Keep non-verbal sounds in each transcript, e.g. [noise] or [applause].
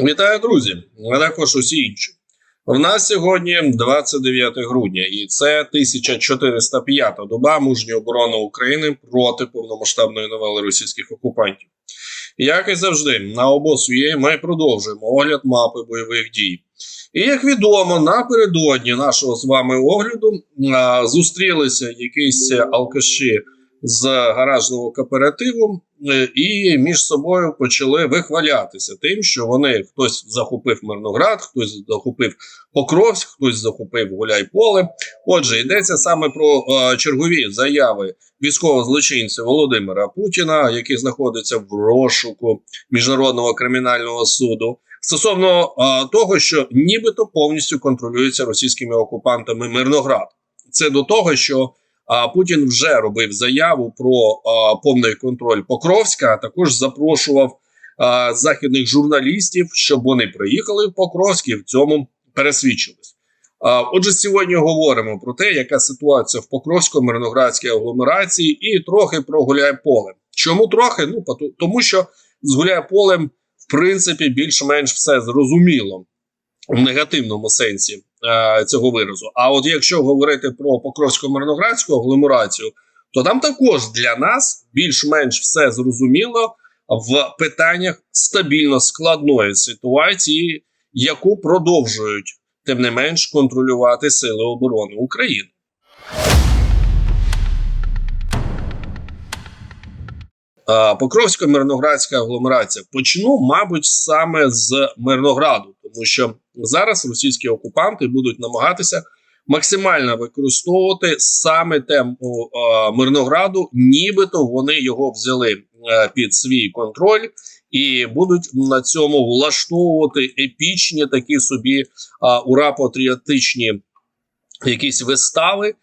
Вітаю, друзі, а також усі інші. В нас сьогодні 29 грудня, і це 1405 доба мужньої оборони України проти повномасштабної новели російських окупантів. Як і завжди, на обосує ми продовжуємо огляд мапи бойових дій. І як відомо, напередодні нашого з вами огляду зустрілися якісь алкаші з гаражного кооперативу е, і між собою почали вихвалятися тим, що вони хтось захопив Мирноград, хтось захопив Покровськ, хтось захопив Гуляйполе. Отже, йдеться саме про е, чергові заяви військового злочинця Володимира Путіна, який знаходиться в розшуку міжнародного кримінального суду. Стосовно е, того, що нібито повністю контролюється російськими окупантами Мирноград, це до того, що а Путін вже робив заяву про повний контроль Покровська. а Також запрошував західних журналістів, щоб вони приїхали в Покровськ і в цьому пересвідчились. Отже, сьогодні говоримо про те, яка ситуація в Покровсько-Мирноградській агломерації, і трохи про Гуляйполе. Чому трохи? Ну тому, що з Гуляйполем, в принципі, більш-менш все зрозуміло в негативному сенсі е, цього виразу. А от якщо говорити про Покровсько-Мирноградську агломерацію, то там також для нас більш-менш все зрозуміло в питаннях стабільно складної ситуації, яку продовжують тим не менш контролювати Сили оборони України. Е, Покровсько-Мирноградська агломерація. Почну, мабуть, саме з Мирнограду, тому що зараз російські окупанти будуть намагатися максимально використовувати саме тему е, Мирнограду, нібито вони його взяли е, під свій контроль. І будуть на цьому влаштовувати епічні такі собі а, ура патріотичні якісь вистави,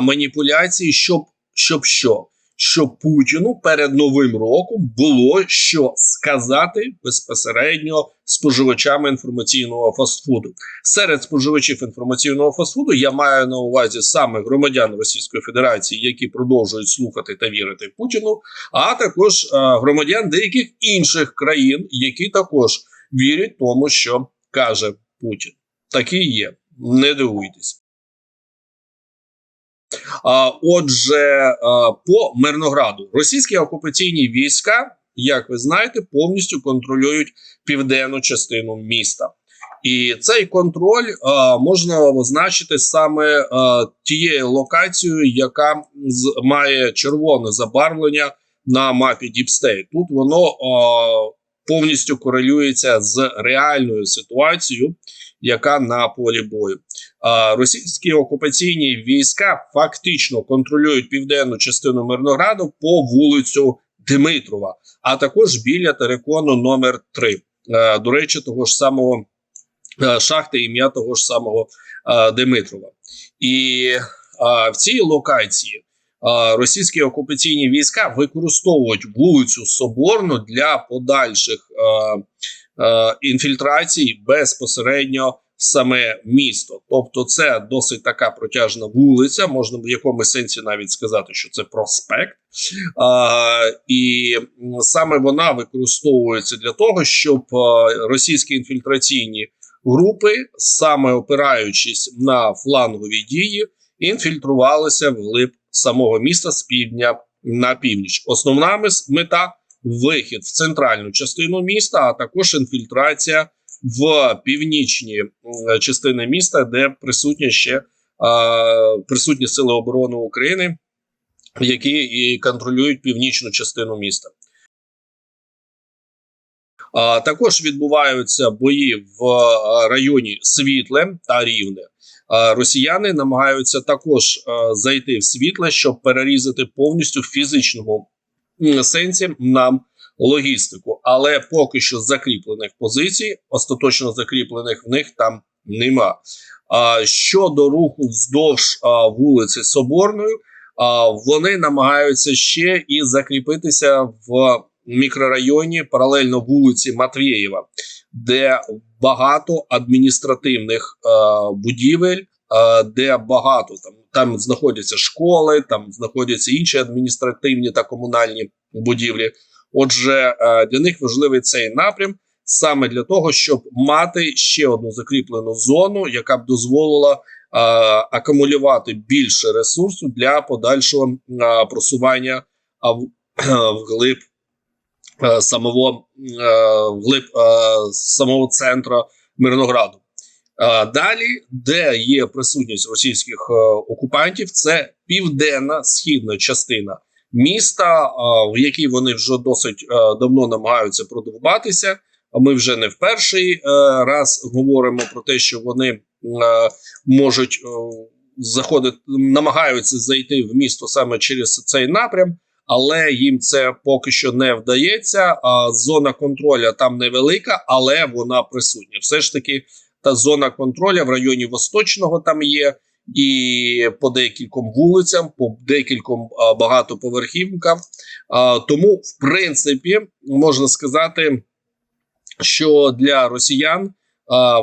маніпуляції, щоб, щоб що? Щоб Путіну перед новим роком було що сказати безпосередньо споживачами інформаційного фастфуду. Серед споживачів інформаційного фастфуду я маю на увазі саме громадян Російської Федерації, які продовжують слухати та вірити Путіну, а також е, громадян деяких інших країн, які також вірять тому, що каже Путін. Такі є, не дивуйтесь. Отже, по Мирнограду російські окупаційні війська, як ви знаєте, повністю контролюють південну частину міста. І цей контроль а, можна означити саме а, тією локацією, яка з, має червоне забарвлення на мапі State. Тут воно а, повністю корелюється з реальною ситуацією, яка на полі бою. Російські окупаційні війська фактично контролюють південну частину Мирнограду по вулицю Димитрова, а також біля терикону номер 3 Е, До речі, того ж самого е, шахти ім'я того ж самого е, Димитрова. І в цій локації російські окупаційні війська використовують вулицю Соборну для подальших е, е, інфільтрацій безпосередньо саме місто. Тобто, це досить така протяжна вулиця, можна в якомусь сенсі навіть сказати, що це проспект. А, і саме вона використовується для того, щоб російські інфільтраційні групи, саме опираючись на флангові дії, інфільтрувалися вглиб самого міста з півдня на північ. Основна мета вихід в центральну частину міста, а також інфільтрація в північні частини міста, де присутні ще присутні сили оборони України, які і контролюють північну частину міста. Також відбуваються бої в районі Світле та Рівне. Росіяни намагаються також зайти в світле, щоб перерізати повністю в фізичному сенсі нам логістику. Але поки що закріплених позицій, остаточно закріплених в них там нема. А, щодо руху вздовж а, вулиці Соборної, а, вони намагаються ще і закріпитися в мікрорайоні паралельно вулиці Матвєєва, де багато адміністративних е, будівель, де багато там, там знаходяться школи, там знаходяться інші адміністративні та комунальні будівлі. Отже, е, для них важливий цей напрям. саме для того, щоб мати ще одну закріплену зону, яка б дозволила е, акумулювати більше ресурсу для подальшого е, просування [clears throat] вглиб самого вглиб самого центру Мирнограду. Далі, де є присутність російських окупантів, це південна східна частина міста, в якій вони вже досить е, давно намагаються продовбатися. Ми вже не в перший е, раз говоримо про те, що вони е, можуть заходити, намагаються зайти в місто саме через цей напрям, але їм це поки що не вдається. Зона контролю там невелика, але вона присутня. Все ж таки, та зона контролю в районі Восточного там є. І по декільком вулицям, по декільком багатоповерхівкам. Тому, в принципі, можна сказати, що для росіян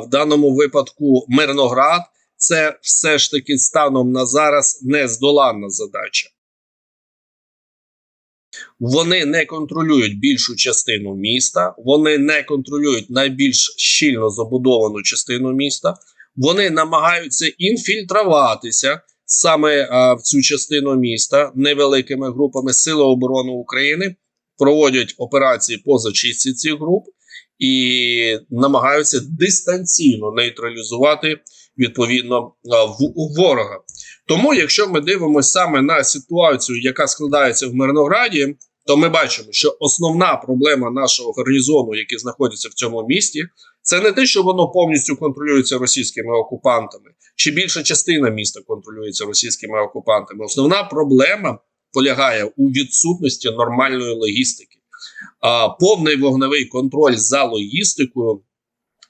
в даному випадку Мирноград це все ж таки станом на зараз нездоланна задача. Вони не контролюють більшу частину міста, вони не контролюють найбільш щільно забудовану частину міста. Вони намагаються інфільтруватися саме а, в цю частину міста невеликими групами Сили оборони України, проводять операції по зачистці цих груп і намагаються дистанційно нейтралізувати відповідно а, в- ворога. Тому, якщо ми дивимося саме на ситуацію, яка складається в Мирнограді, то ми бачимо, що основна проблема нашого гарнізону, який знаходиться в цьому місті, це не те, що воно повністю контролюється російськими окупантами, чи більша частина міста контролюється російськими окупантами. Основна проблема полягає у відсутності нормальної логістики. А, повний вогневий контроль за логістикою,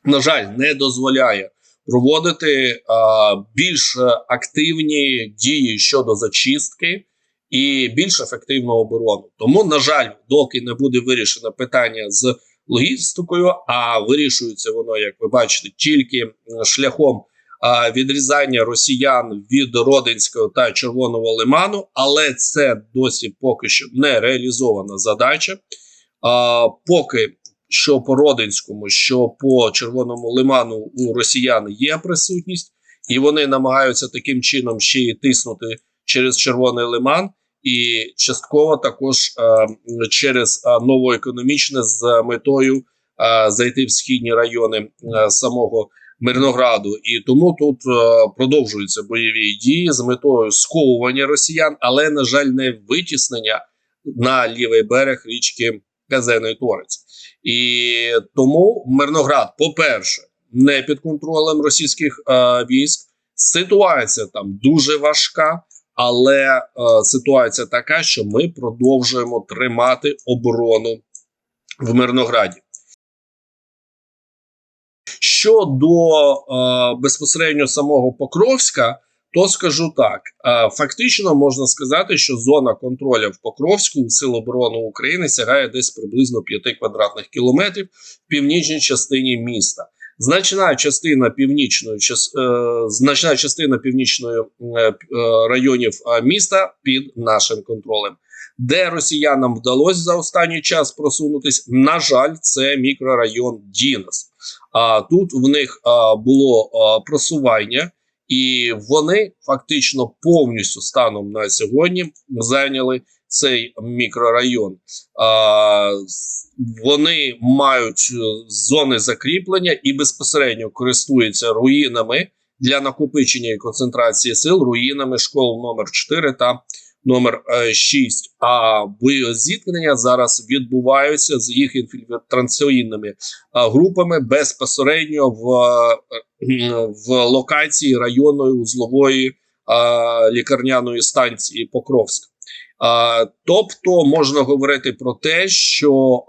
на жаль, не дозволяє проводити а, більш активні дії щодо зачистки і більш ефективну оборону. Тому, на жаль, доки не буде вирішено питання з логістикою, а вирішується воно, як ви бачите, тільки шляхом відрізання росіян від Родинського та Червоного лиману, але це досі поки що не реалізована задача. А, поки що по Родинському, що по Червоному лиману у росіян є присутність, і вони намагаються таким чином ще й тиснути через Червоний лиман, і частково також е, через е, новоекономічне з метою е, зайти в східні райони самого Мирнограду. І тому тут продовжуються бойові дії з метою сковування росіян, але на жаль, не витіснення на лівий берег річки Казений Торець. І тому Мирноград, по-перше, не під контролем російських військ. Ситуація там дуже важка, але е, ситуація така, що ми продовжуємо тримати оборону в Мирнограді. Щодо е, безпосередньо самого Покровська, то скажу так: е, фактично можна сказати, що зона контролю в Покровську у Сил оборони України сягає десь приблизно 5 квадратних кілометрів в північній частині міста. Значна частина північної час, е, значна частина північної е, е, районів міста під нашим контролем. Де росіянам вдалося за останній час просунутись, на жаль, це мікрорайон Дінос. А тут в них а, було а, просування, і вони фактично повністю станом на сьогодні зайняли цей мікрорайон. Вони мають е, зони закріплення і безпосередньо користуються руїнами для накопичення і концентрації сил, руїнами школ номер 4 та номер 6. А боєзіткнення зараз відбуваються з їх інфільтраційними групами безпосередньо в, е, в локації районної узлової лікарняної станції Покровськ. Тобто можна говорити про те, що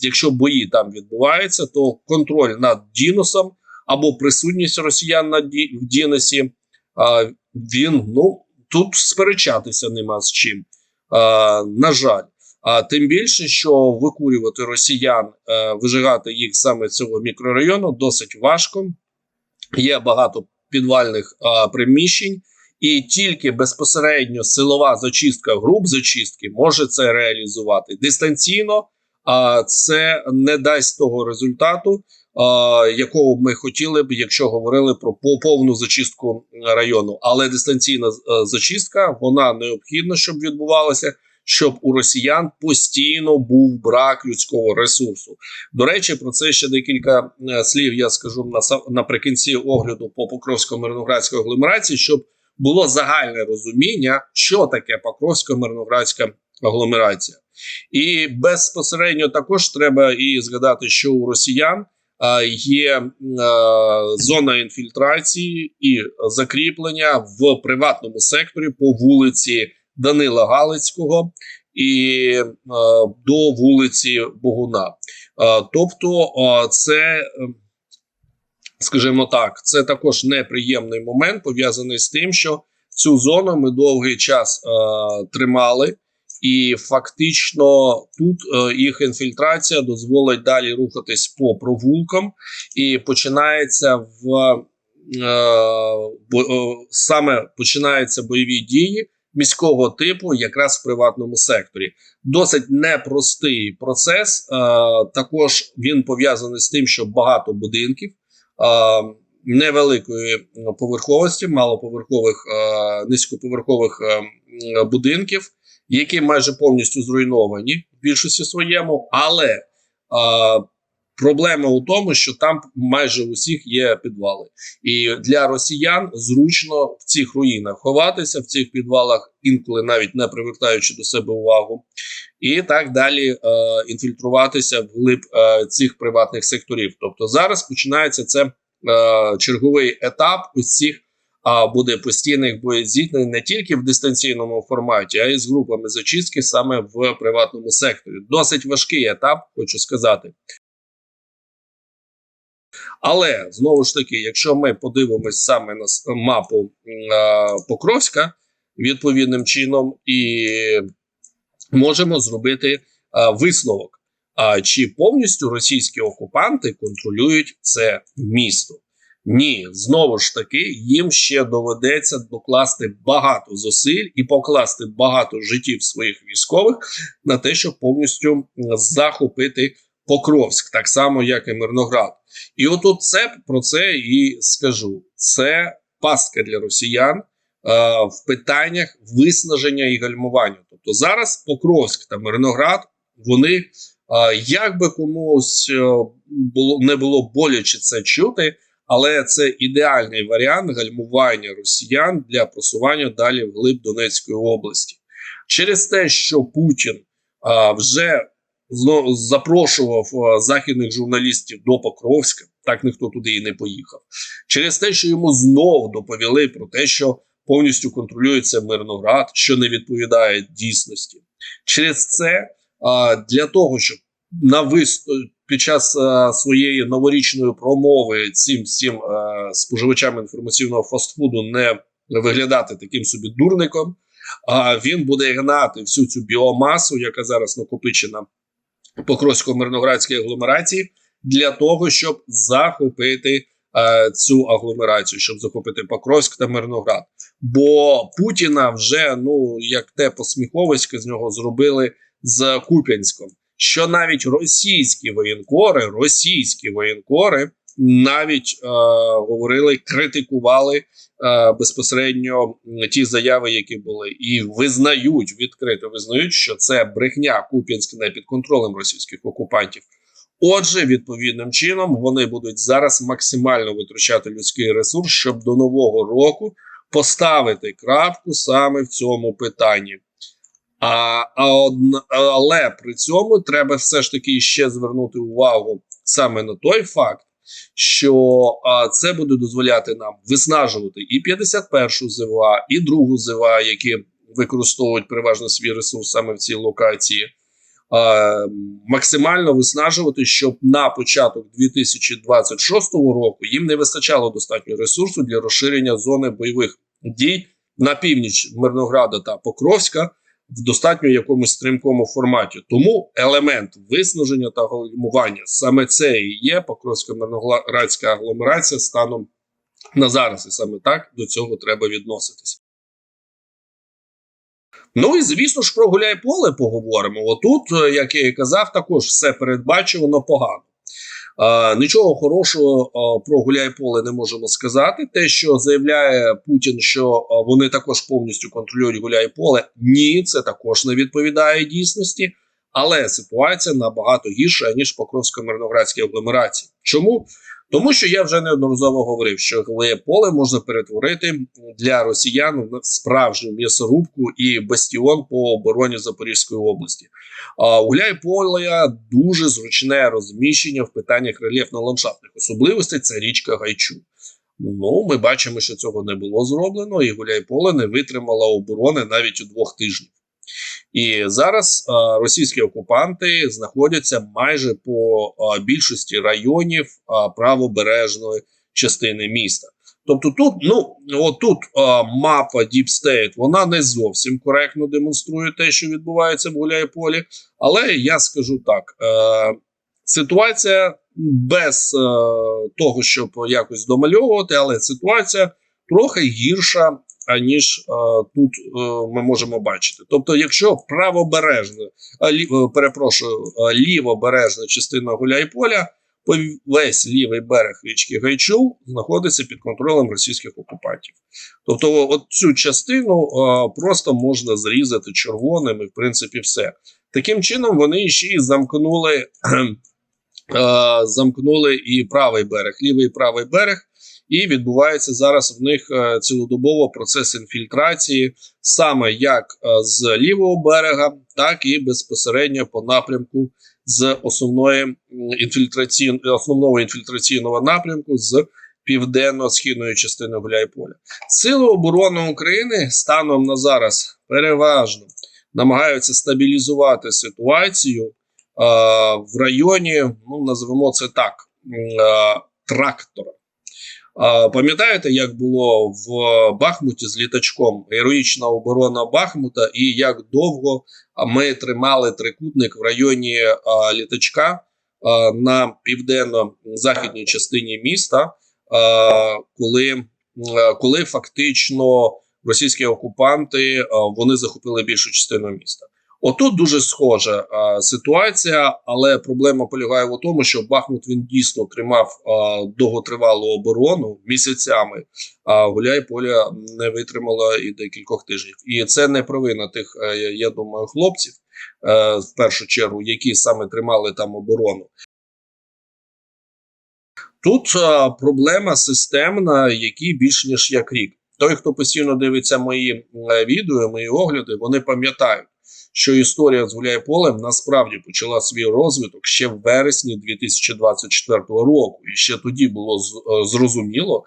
якщо бої там відбуваються, то контроль над Діносом або присутність росіян на в Діносі, він ну тут сперечатися нема з чим. На жаль. А тим більше, що викурювати росіян, е, вижигати їх саме цього мікрорайону досить важко. Є багато підвальних приміщень, і тільки безпосередньо силова зачистка груп зачистки може це реалізувати дистанційно. а це не дасть того результату, якого ми хотіли б, якщо говорили про по- повну зачистку району. Але дистанційна е, зачистка вона необхідна, щоб відбувалася, щоб у росіян постійно був брак людського ресурсу. До речі, про це ще декілька е, слів я скажу наприкінці огляду по Покровсько-Мирноградській агломерації, щоб було загальне розуміння, що таке Покровсько-Мирноградська агломерація. І безпосередньо також треба і згадати, що у росіян є зона інфільтрації і закріплення в приватному секторі по вулиці Данила Галицького і до вулиці Богуна. Тобто, це, скажімо так, це також неприємний момент пов'язаний з тим, що цю зону ми довгий час е, тримали. І фактично тут е, їх інфільтрація дозволить далі рухатись по провулкам, і починається в е, е, саме починаються бойові дії міського типу, якраз в приватному секторі. Досить непростий процес. Е, також він пов'язаний з тим, що багато будинків. Невеликої поверховості, малоповерхових, низькоповерхових е, будинків, які майже повністю зруйновані в більшості своєму, але проблема у тому, що там майже у всіх є підвали, і для росіян зручно в цих руїнах ховатися в цих підвалах, інколи навіть не привертаючи до себе увагу, і так далі е, інфільтруватися вглиб е, цих приватних секторів. Тобто зараз починається це е, черговий етап ось цих а буде постійних боєзіткнень не тільки в дистанційному форматі, а й з групами зачистки саме в приватному секторі. Досить важкий етап, хочу сказати. Але знову ж таки, якщо ми подивимось саме на мапу а, Покровська відповідним чином, і можемо зробити а, висновок, а, чи повністю російські окупанти контролюють це місто. Ні, знову ж таки, їм ще доведеться докласти багато зусиль і покласти багато життів своїх військових на те, щоб повністю захопити Покровськ, так само як і Мирноград. І отут це про це і скажу: це пастка для росіян е, в питаннях виснаження і гальмування. Тобто зараз Покровськ та Мирноград вони е, як би комусь е, було не було боляче це чути. Але це ідеальний варіант гальмування росіян для просування далі вглиб Донецької області через те, що Путін вже запрошував західних журналістів до Покровська, так ніхто туди і не поїхав. Через те, що йому знов доповіли про те, що повністю контролюється Мирноград, що не відповідає дійсності. Через це для того, щоб на вист... під час своєї новорічної промови цим всім споживачам інформаційного фастфуду не виглядати таким собі дурником, а він буде гнати всю цю біомасу, яка зараз накопичена Покровсько-Мирноградській агломерації, для того, щоб захопити е, цю агломерацію, щоб захопити Покровськ та Мирноград. Бо Путіна вже ну як те посміховисько з нього зробили з Куп'янськом. Що навіть російські воєнкори, російські воєнкори навіть е, говорили, критикували е, безпосередньо ті заяви, які були, і визнають відкрито визнають, що це брехня Куп'янськ не під контролем російських окупантів. Отже, відповідним чином вони будуть зараз максимально витрачати людський ресурс, щоб до нового року поставити крапку саме в цьому питанні. А, а одна, але при цьому треба все ж таки ще звернути увагу саме на той факт, що а, це буде дозволяти нам виснажувати і 51-шу ЗВА, і другу ЗВА, які використовують переважно свій ресурс саме в цій локації. А, Максимально виснажувати, щоб на початок 2026 року їм не вистачало достатньо ресурсу для розширення зони бойових дій на північ Мирнограда та Покровська в достатньо якомусь стрімкому форматі. Тому елемент виснаження та гальмування саме це і є Покровська Мирноградська агломерація станом на зараз, і саме так до цього треба відноситись. Ну і звісно ж про гуляй-поле поговоримо. Отут, е, як я і казав, також все передбачувано погано. Е, нічого хорошого е, про гуляй-поле не можемо сказати. Те, що заявляє Путін, що е, вони також повністю контролюють гуляй-поле, ні, це також не відповідає дійсності. Але ситуація набагато гірша ніж Покровсько-Мирноградській агломерації. Чому? Тому що я вже неодноразово говорив, що гуляй-поле можна перетворити для росіян в справжню м'ясорубку і бастіон по обороні Запорізької області. А гуляй-поле дуже зручне розміщення в питаннях рельєфно-ландшафтних особливостей. Це річка Гайчу. Ну, ми бачимо, що цього не було зроблено, і гуляй-поле не витримала оборони навіть у двох тижнів. І зараз а, російські окупанти знаходяться майже по а, більшості районів а, правобережної частини міста. Тобто, тут, ну отут а, мапа State, вона не зовсім коректно демонструє те, що відбувається в Гуляйполі, але я скажу так: е, ситуація без е, того, щоб якось домальовувати, але ситуація трохи гірша аніж е, тут е, ми можемо бачити. Тобто, якщо правобережна, е, перепрошую, лівобережна частина Гуляйполя, по весь лівий берег річки Гайчул знаходиться під контролем російських окупантів. Тобто, от цю частину просто можна зрізати червоним, і в принципі все. Таким чином, вони ще й замкнули, замкнули і правий берег, лівий і правий берег і відбувається зараз в них е, цілодобово процес інфільтрації, саме як е, з лівого берега, так і безпосередньо по напрямку з основної інфільтраційної основного інфільтраційного напрямку з південно-східної частини Гуляйполя. Сили оборони України станом на зараз переважно намагаються стабілізувати ситуацію е, в районі, ну називемо це так, трактора. Пам'ятаєте, як було в Бахмуті з літачком героїчна оборона Бахмута, і як довго ми тримали трикутник в районі літачка на південно-західній частині міста, коли, коли фактично російські окупанти вони захопили більшу частину міста? Отут дуже схожа а, ситуація, але проблема полягає в тому, що Бахмут він дійсно тримав а, довготривалу оборону місяцями, а Гуляй-Поля не витримала і декількох тижнів. І це не провина тих, а, я думаю, хлопців а, в першу чергу, які саме тримали там оборону. Тут а, проблема системна, який більш ніж як рік. Той, хто постійно дивиться мої відео, мої огляди, вони пам'ятають що історія з Гуляйполем насправді почала свій розвиток ще в вересні 2024 року, і ще тоді було е, зрозуміло,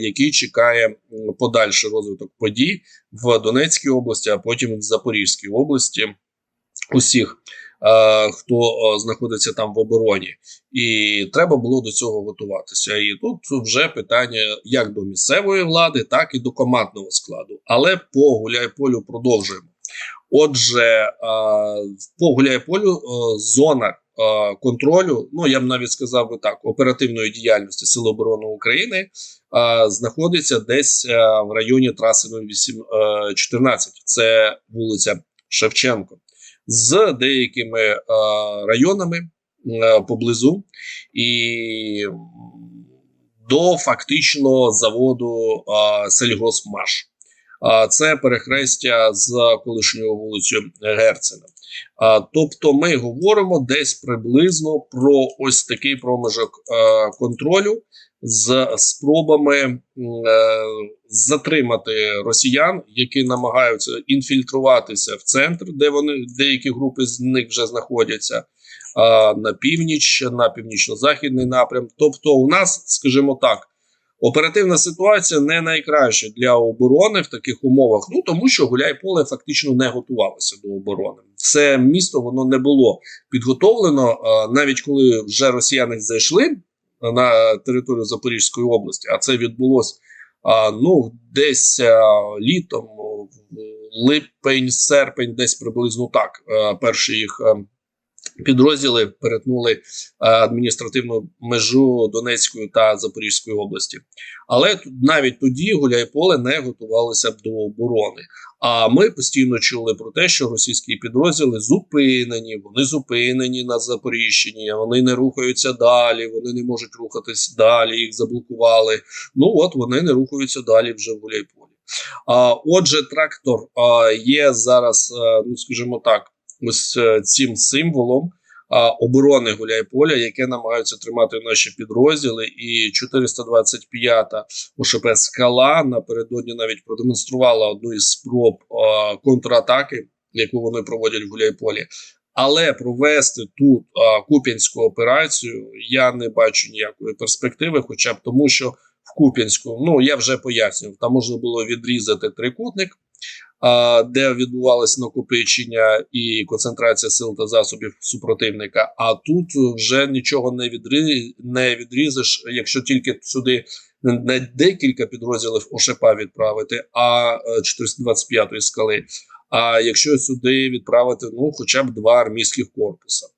який чекає подальший розвиток подій в Донецькій області, а потім в Запорізькій області. Усіх, хто знаходиться там в обороні, і треба було до цього готуватися. І тут вже питання як до місцевої влади, так і до командного складу. Але по Гуляйполю продовжуємо. Отже, по Гуляйполю зона контролю, ну я б навіть сказав би так, оперативної діяльності Сил оборони України знаходиться десь в районі траси 0814. Це вулиця Шевченко, з деякими районами поблизу. І до фактично заводу Сельгосмаш це перехрестя з колишньою вулицею Герцена. Тобто, ми говоримо десь приблизно про ось такий проміжок контролю з спробами е, затримати росіян, які намагаються інфільтруватися в центр, де вони деякі групи з них вже знаходяться. На північ, на північно-західний напрям. Тобто, у нас, скажімо так, Оперативна ситуація не найкраща для оборони в таких умовах. Ну тому що Гуляйполе фактично не готувалося до оборони. Це місто воно не було підготовлено навіть коли вже росіяни зайшли на територію Запорізької області, а це відбулося ну десь літом, липень, серпень, десь приблизно так. Перші їх підрозділи перетнули е, адміністративну межу Донецької та Запорізької області. Але навіть тоді Гуляйполе не готувалися б до оборони. А ми постійно чули про те, що російські підрозділи зупинені, вони зупинені на Запоріжчині, вони не рухаються далі, вони не можуть рухатись далі, їх заблокували. Ну от вони не рухаються далі вже в Гуляйполі. А, отже, трактор а, є зараз, а, ну скажімо так, ось е, цим символом оборони Гуляйполя, яке намагаються тримати наші підрозділи, і 425-та ОШП Скала напередодні навіть продемонструвала одну із спроб контратаки, яку вони проводять в Гуляйполі. Але провести тут а, куп'янську операцію я не бачу ніякої перспективи, хоча б тому, що в Куп'янську, ну я вже пояснював, там можна було відрізати трикутник, де відбувалося накопичення і концентрація сил та засобів супротивника. А тут вже нічого не відри... не відрізеш, якщо тільки сюди не декілька підрозділів ОШПа відправити, а е, 425-ї скали. А якщо сюди відправити ну, хоча б два армійських корпуса, е,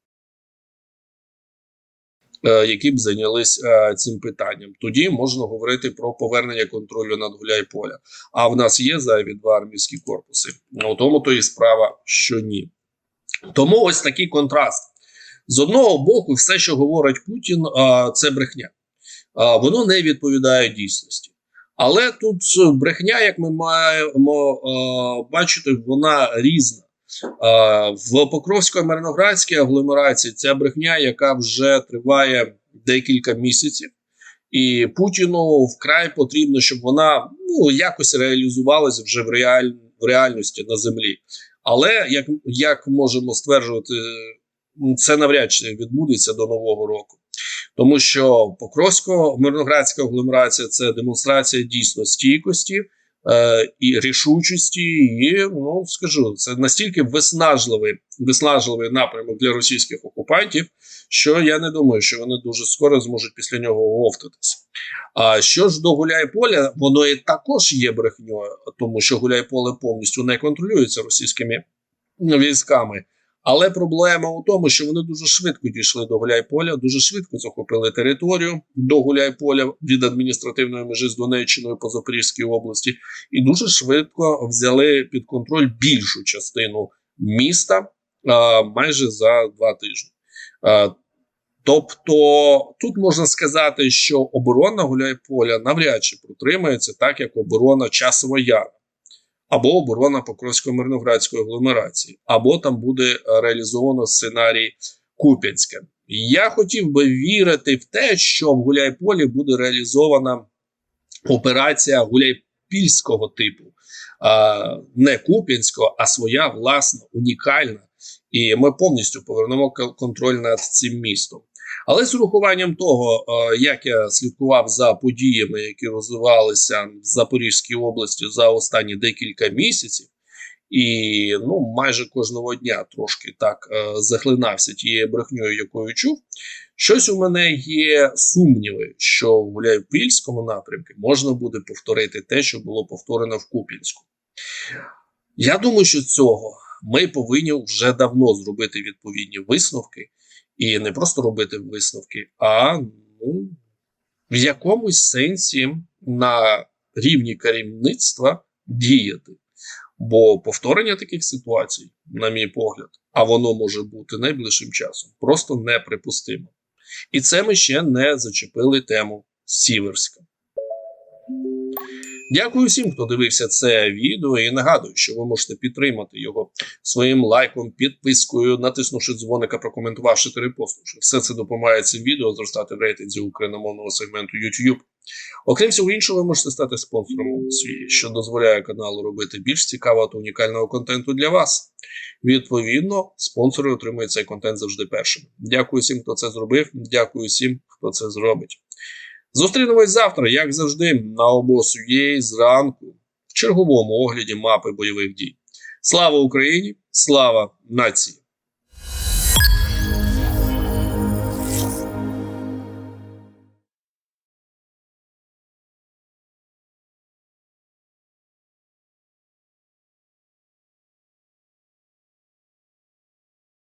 які б зайнялись е, цим питанням, тоді можна говорити про повернення контролю над Гуляйполя. А в нас є зайві два армійські корпуси. Ну, у тому то і справа, що ні. Тому ось такий контраст. З одного боку, все, що говорить Путін, це брехня. Воно не відповідає дійсності. Але тут брехня, як ми маємо бачити, вона різна. В Покровсько-Мирноградській агломерації ця брехня, яка вже триває декілька місяців, і Путіну вкрай потрібно, щоб вона ну, якось реалізувалася вже в, реаль... в реальності на землі. Але як, як можемо стверджувати, це навряд чи відбудеться до нового року, тому що Покровсько-Мирноградська агломерація це демонстрація дійсно стійкості е, і рішучості, і ну скажу, це настільки виснажливий, виснажливий напрямок для російських окупантів, що я не думаю, що вони дуже скоро зможуть після нього оговтатися. А що ж до Гуляйполя, воно і також є брехньою, тому що Гуляйполе повністю не контролюється російськими військами. Але проблема у тому, що вони дуже швидко дійшли до Гуляйполя, дуже швидко захопили територію до Гуляйполя від адміністративної межі з Донеччиною по Запорізькій області, і дуже швидко взяли під контроль більшу частину міста а, майже за два тижні. Тобто тут можна сказати, що оборона Гуляйполя навряд чи протримається, так як оборона Часова Яра, або оборона Покровсько-Мирноградської агломерації, або там буде реалізовано сценарій Куп'янська. Я хотів би вірити в те, що в Гуляйполі буде реалізована операція гуляйпільського типу, не Куп'янського, а своя власна, унікальна. І ми повністю повернемо контроль над цим містом. Але з урахуванням того, як я слідкував за подіями, які розвивалися в Запорізькій області за останні декілька місяців, і ну майже кожного дня трошки так захлинався тією брехньою, якою чув, щось у мене є сумніви, що в Гуляйпільському напрямку можна буде повторити те, що було повторено в Куп'янську. Я думаю, що цього ми повинні вже давно зробити відповідні висновки. І не просто робити висновки, а ну, в якомусь сенсі на рівні керівництва діяти. Бо повторення таких ситуацій, на мій погляд, а воно може бути найближчим часом, просто неприпустимо. І це ми ще не зачепили тему Сіверська. Дякую всім, хто дивився це відео, і нагадую, що ви можете підтримати його своїм лайком, підпискою, натиснувши дзвоника, прокоментувавши та репостнувши. Все це допомагає цим відео зростати в рейтинзі україномовного сегменту YouTube. Окрім всього іншого, ви можете стати спонсором свій, що дозволяє каналу робити більш цікавого та унікального контенту для вас. Відповідно, спонсори отримують цей контент завжди першими. Дякую всім, хто це зробив. Дякую всім, хто це зробить. Зустрінемось завтра, як завжди, на обосу.ua зранку в черговому огляді мапи бойових дій. Слава Україні! Слава нації!